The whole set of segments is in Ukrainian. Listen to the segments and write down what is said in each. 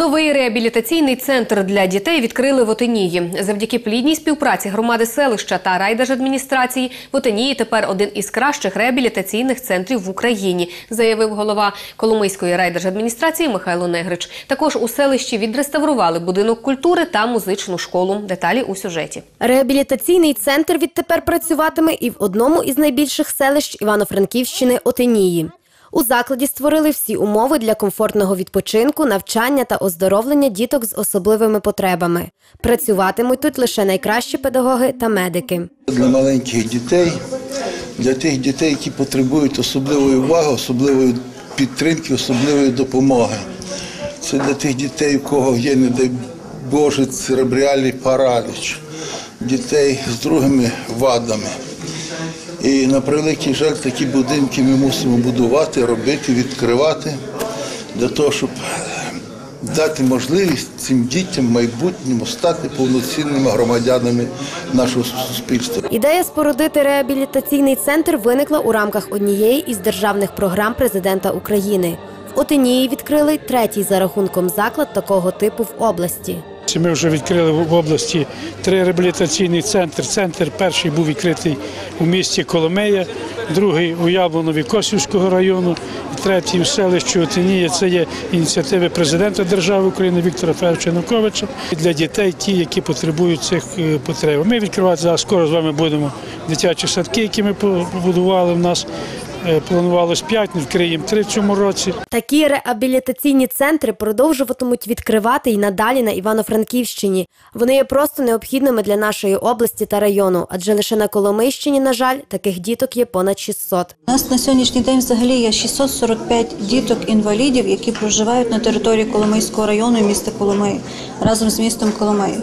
Новий реабілітаційний центр для дітей відкрили в Отинії. Завдяки плідній співпраці громади селища та райдержадміністрації в Отинії тепер один із кращих реабілітаційних центрів в Україні, заявив голова Коломийської райдержадміністрації Михайло Негрич. Також у селищі відреставрували будинок культури та музичну школу. Деталі у сюжеті. Реабілітаційний центр відтепер працюватиме і в одному із найбільших селищ Івано-Франківщини Отинії. У закладі створили всі умови для комфортного відпочинку, навчання та оздоровлення діток з особливими потребами. Працюватимуть тут лише найкращі педагоги та медики. Для маленьких дітей, для тих дітей, які потребують особливої уваги, особливої підтримки, особливої допомоги. Це для тих дітей, у кого є, не дай Боже, церебріальний параліч, дітей з другими вадами. І на превеликий жаль, такі будинки ми мусимо будувати, робити, відкривати для того, щоб дати можливість цим дітям в майбутньому стати повноцінними громадянами нашого суспільства. Ідея спорудити реабілітаційний центр виникла у рамках однієї із державних програм президента України. В Отинії відкрили третій за рахунком заклад такого типу в області. Ми вже відкрили в області три реабілітаційні центри. Центр перший був відкритий у місті Коломея, другий у Яблонові Косівського району, і третій у селищі Отинія. Це є ініціативи президента держави України Віктора Федоровича Януковича для дітей, ті, які потребують цих е, потреб. Ми відкривати зараз скоро з вами будемо дитячі садки, які ми побудували в нас. Е, Планувалось п'ять, ми відкриємо три в цьому році. Такі реабілітаційні центри продовжуватимуть відкривати й надалі на Івано-Франківщині. Вони є просто необхідними для нашої області та району, адже лише на Коломийщині, на жаль, таких діток є понад 600. У нас на сьогоднішній день взагалі є 645 діток-інвалідів, які проживають на території Коломийського району і міста Коломиї разом з містом Коломиєю.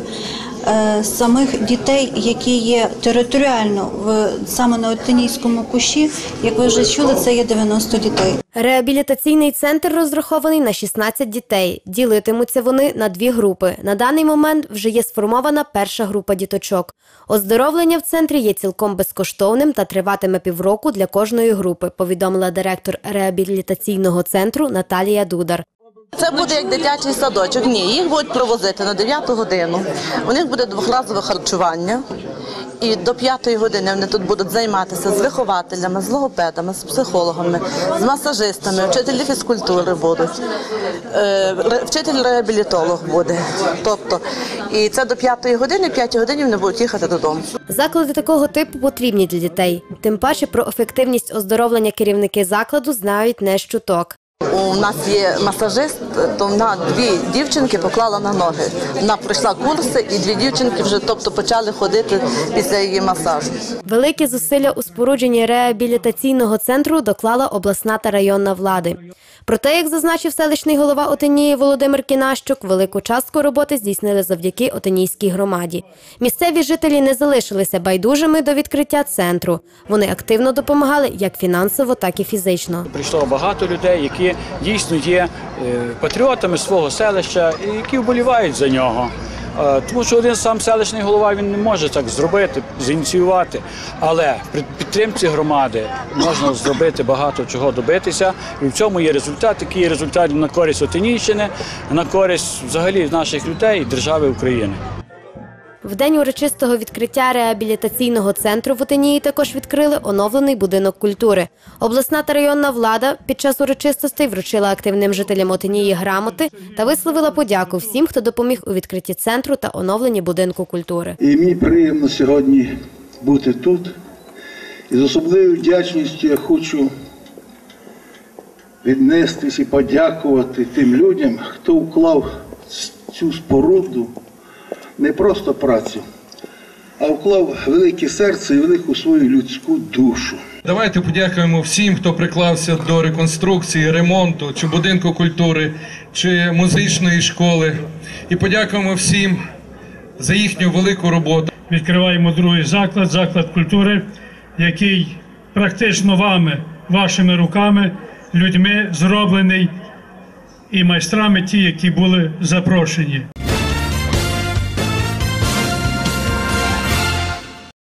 Е, Самих дітей, які є територіально в саме на Отинійському кущі, як ви вже чули, це є 90 дітей. Реабілітаційний центр розрахований на 16 дітей. Ділитимуться вони на дві групи. На даний момент вже є сформована перша група діточок. Оздоровлення в центрі є цілком безкоштовним та триватиме півроку для кожної групи, повідомила директор реабілітаційного центру Наталія Дудар. Це буде як дитячий садочок. Ні, їх будуть провозити на 9 годину. У них буде двохразове харчування. І до п'ятої години вони тут будуть займатися з вихователями, з логопедами, з психологами, з масажистами, вчителі фізкультури будуть, е, вчитель реабілітолог буде. Тобто, і це до п'ятої години, п'ятій годині вони будуть їхати додому. Заклади такого типу потрібні для дітей. Тим паче про ефективність оздоровлення керівники закладу знають не щуток. У нас є масажист, то вона дві дівчинки поклала на ноги. Вона пройшла курси, і дві дівчинки вже тобто почали ходити після її масажу. Великі зусилля у спорудженні реабілітаційного центру доклала обласна та районна влади. Проте, як зазначив селищний голова Отинії Володимир Кінащук, велику частку роботи здійснили завдяки Отинійській громаді. Місцеві жителі не залишилися байдужими до відкриття центру. Вони активно допомагали як фінансово, так і фізично. Прийшло багато людей, які дійсно є е, патріотами свого селища які вболівають за нього. Е, Тому що один сам селищний голова він не може так зробити, зініціювати. Але при підтримці громади можна зробити багато чого добитися. І в цьому є результат, який є результат на користь Отинійщини, на користь взагалі наших людей і держави України. В день урочистого відкриття реабілітаційного центру в Отинії також відкрили оновлений будинок культури. Обласна та районна влада під час урочистостей вручила активним жителям Отинії грамоти та висловила подяку всім, хто допоміг у відкритті центру та оновленні будинку культури. І мені приємно сьогодні бути тут. І з особливою вдячністю я хочу віднестись і подякувати тим людям, хто вклав цю споруду не просто працю, а вклав велике серце і велику свою людську душу. Давайте подякуємо всім, хто приклався до реконструкції, ремонту чи будинку культури, чи музичної школи. І подякуємо всім за їхню велику роботу. Відкриваємо другий заклад, заклад культури, який практично вами, вашими руками, людьми зроблений і майстрами ті, які були запрошені.